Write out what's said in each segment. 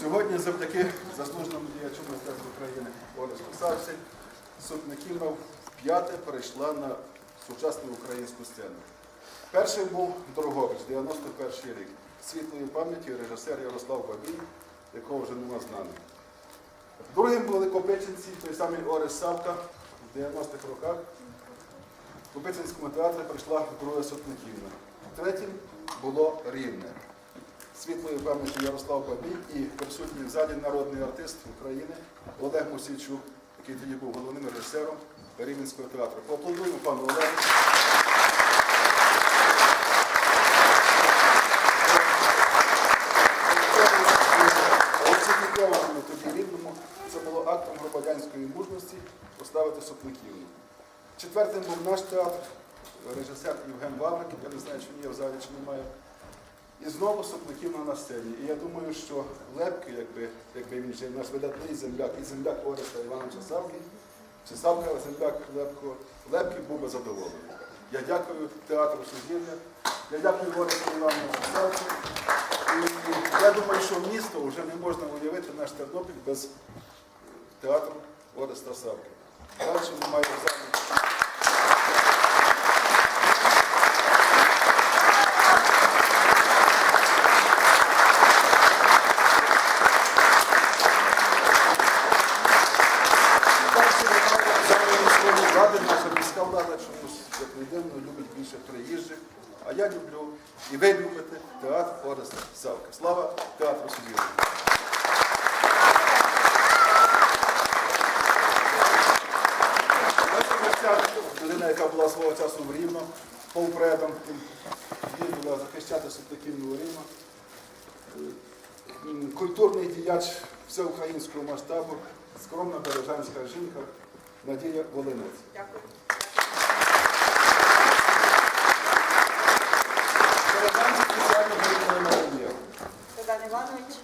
Сьогодні завдяки заслуженому діячу мистецтва України Олесу Савці Сотниківна вп'яте перейшла на сучасну українську сцену. Перший був Дорогович, 91 рік. Світлої пам'яті режисер Ярослав Бабій, якого вже нема з нами. Другим були Копичинці, той самий Орес Савка в 90-х роках. В Копичинському театрі прийшла друга Сотниківна. Третім було Рівне. Світлої пам'яті Ярослав Бабій і присутній в залі народний артист України Олег Мосійчук, який тоді був головним режисером Рівненського театру. Поаплодуємо пану Олегу. Тоді рівному це було актом громадянської мужності поставити сопниківну. Четвертим був наш театр, режисер Євген Ваврик, я не знаю, чи він є в залі, чи немає. І знову Сопниківна на сцені. І я думаю, що Лепки, якби, якби він ще наш видатний земляк, і земляк Ореста Івановича Савки, чи земляк Лепко, Лепки був би задоволений. Я дякую театру Сузір'я, я дякую Оресту Івановичу Савці. І я думаю, що місто вже не можна уявити наш Тернопіль без театру Ореста Савки. Далі маємо в залі. Зараз міської влади, наша міська влада чомусь, як не дивно, любить більше приїжджих. А я люблю і ви любите театр Ореста Савка. Слава театру гостя, людина, яка була свого часу в Рівно, полпредом, їздила захищати Сутаківну у Рівно. Культурний діяч всеукраїнського масштабу, скромна бережанська жінка Надія Волинець. Дякую. Бережанська спеціально визнана Марія. Богдан Іванович,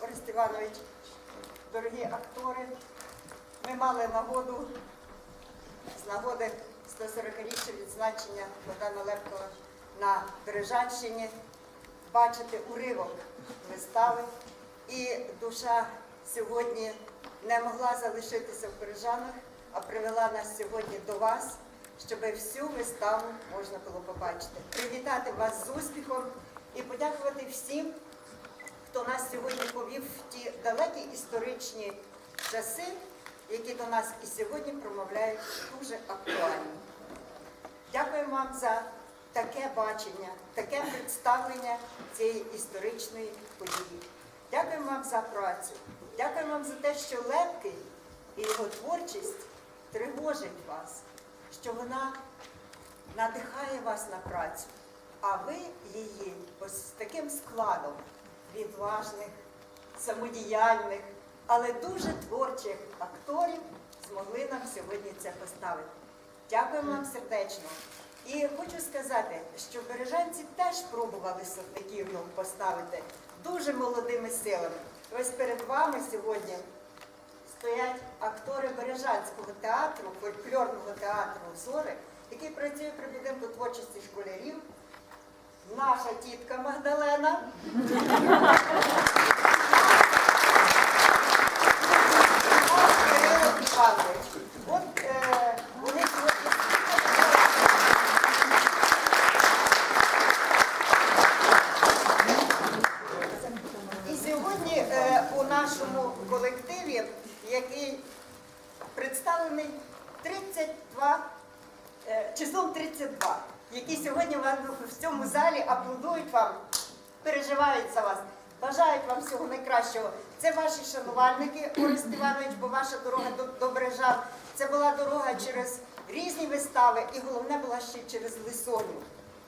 Орест Іванович, дорогі актори, ми мали нагоду з нагоди 140-річчя Богдана Лепкова на Бережанщині бачити уривок вистави. І душа сьогодні не могла залишитися в Бережанах, а привела нас сьогодні до вас, щоб всю виставу можна було побачити. Привітати вас з успіхом і подякувати всім, хто нас сьогодні повів в ті далекі історичні часи, які до нас і сьогодні промовляють дуже актуальні. Дякуємо вам за таке бачення, таке представлення цієї історичної події. Дякуємо вам за працю. Дякуємо вам за те, що Лепкий і його творчість тривожить вас, що вона надихає вас на працю, а ви її ось з таким складом відважних, самодіяльних, але дуже творчих акторів змогли нам сьогодні це поставити. Дякуємо вам сердечно. І хочу сказати, що бережанці теж пробували Сотниківну поставити дуже молодими силами. Ось перед вами сьогодні стоять актори Бережанського театру, фольклорного театру Зори, який працює при будинку творчості школярів. Наша тітка Магдалена. От е, вони сьогодні. І сьогодні е, у нашому колективі, який представлений 32, е, числом 32, які сьогодні вам в цьому залі аплодують вам, переживають за вас, бажають вам всього найкращого. Це ваші шанувальники, Орест Іванович, бо ваша дорога до, до Бережан. Це була дорога через різні вистави, і головне була ще через Лисоню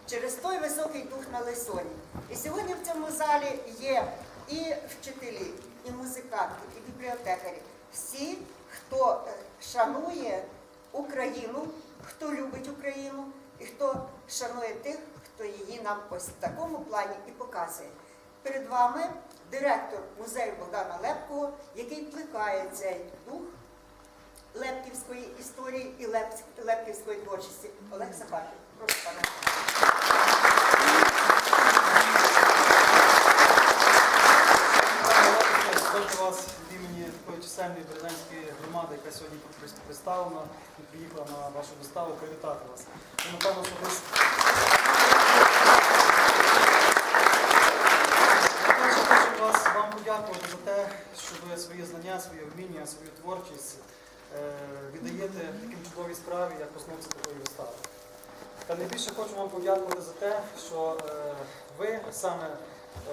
через той високий дух на лисоні. І сьогодні в цьому залі є і вчителі, і музиканти, і бібліотекарі. Всі, хто е, шанує Україну, хто любить Україну, і хто шанує тих, хто її нам ось в такому плані і показує. Перед вами директор музею Богдана Лепкого, який плекає цей дух Лепківської історії і Лепківської творчості. Олег Сапаркін. Прошу пане. Сьогодні представлена і приїхала на вашу виставу привітати вас. Ну, напевно, що десь вас вам подякувати за те, що ви свої знання, свої вміння, свою творчість е, віддаєте таким чудовій справі, як постановці такої вистави. Та найбільше хочу вам подякувати за те, що е, ви саме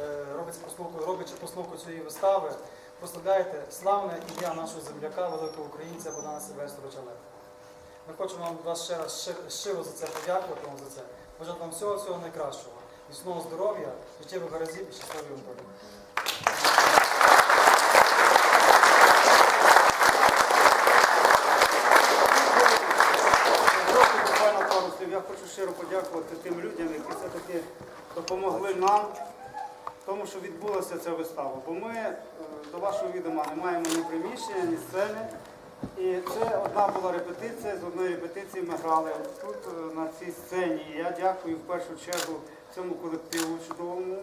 е, робите постановку, роблячи постановку цієї вистави, прославляєте славне ім'я нашого земляка, великого українця Богдана Сильвестровича Лева. Ми хочемо вам вас ще раз щиро за це подякувати вам за це. Бажати вам всього всього найкращого. Міцного здоров'я, життєвих гаразів і щасливої слів. Я хочу щиро подякувати тим людям, які все-таки допомогли нам тому, що відбулася ця вистава. Бо ми е, до вашого відома не маємо ні приміщення, ні сцени. І це одна була репетиція. З одної репетиції ми грали тут, е, на цій сцені. І я дякую в першу чергу цьому колективу чудовому,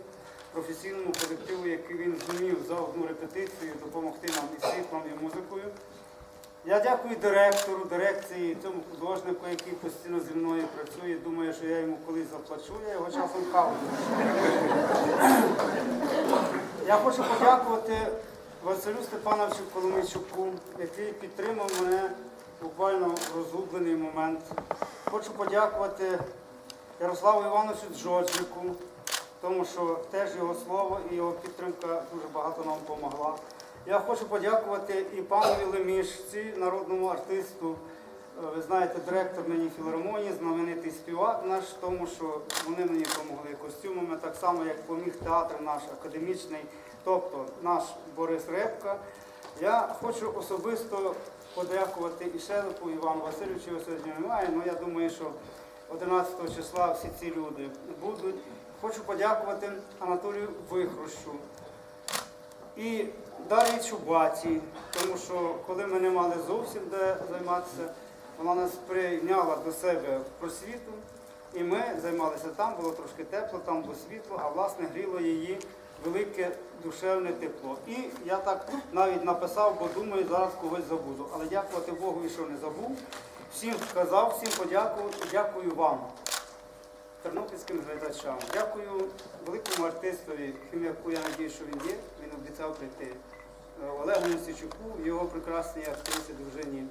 професійному колективу, який він зумів за одну репетицію допомогти нам і світлом, і музикою. Я дякую директору, дирекції, цьому художнику, який постійно зі мною працює. Думаю, що я йому колись заплачу, я його часом каву. Я хочу подякувати Василю Степановичу Коломийчуку, який підтримав мене буквально в розгублений момент. Хочу подякувати Ярославу Івановичу Джоджику, тому що теж його слово і його підтримка дуже багато нам допомогла. Я хочу подякувати і панові Лемішці, народному артисту. Е, Ви знаєте, директор мені філармонії, знаменитий співак наш, тому що вони мені допомогли костюмами, так само як поміг театр наш академічний, тобто наш Борис Репка. Я хочу особисто подякувати і Шелепу Івану Васильовичу, його сьогодні немає, але я думаю, що 11 числа всі ці люди будуть. Хочу подякувати Анатолію Вихрущу і Дар'ї Чубаті, тому що коли ми не мали зовсім де займатися, вона нас прийняла до себе в просвіту, і ми займалися там, було трошки тепло, там було світло, а власне гріло її велике душевне тепло. І я так навіть написав, бо думаю, зараз когось забуду. Але дякувати Богу, що не забув. Всім сказав, всім подякував дякую вам тернопільським глядачам. Дякую великому артистові, хім'яку, я надію, що він є. Він обіцяв прийти. Е, Олегу Мосичуку, його прекрасній актрисі дружині.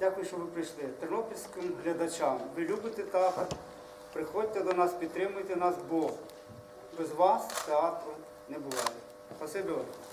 Дякую, що ви прийшли. Тернопільським глядачам. Ви любите театр, приходьте до нас, підтримуйте нас, бо без вас театру не буває. Спасибі вам.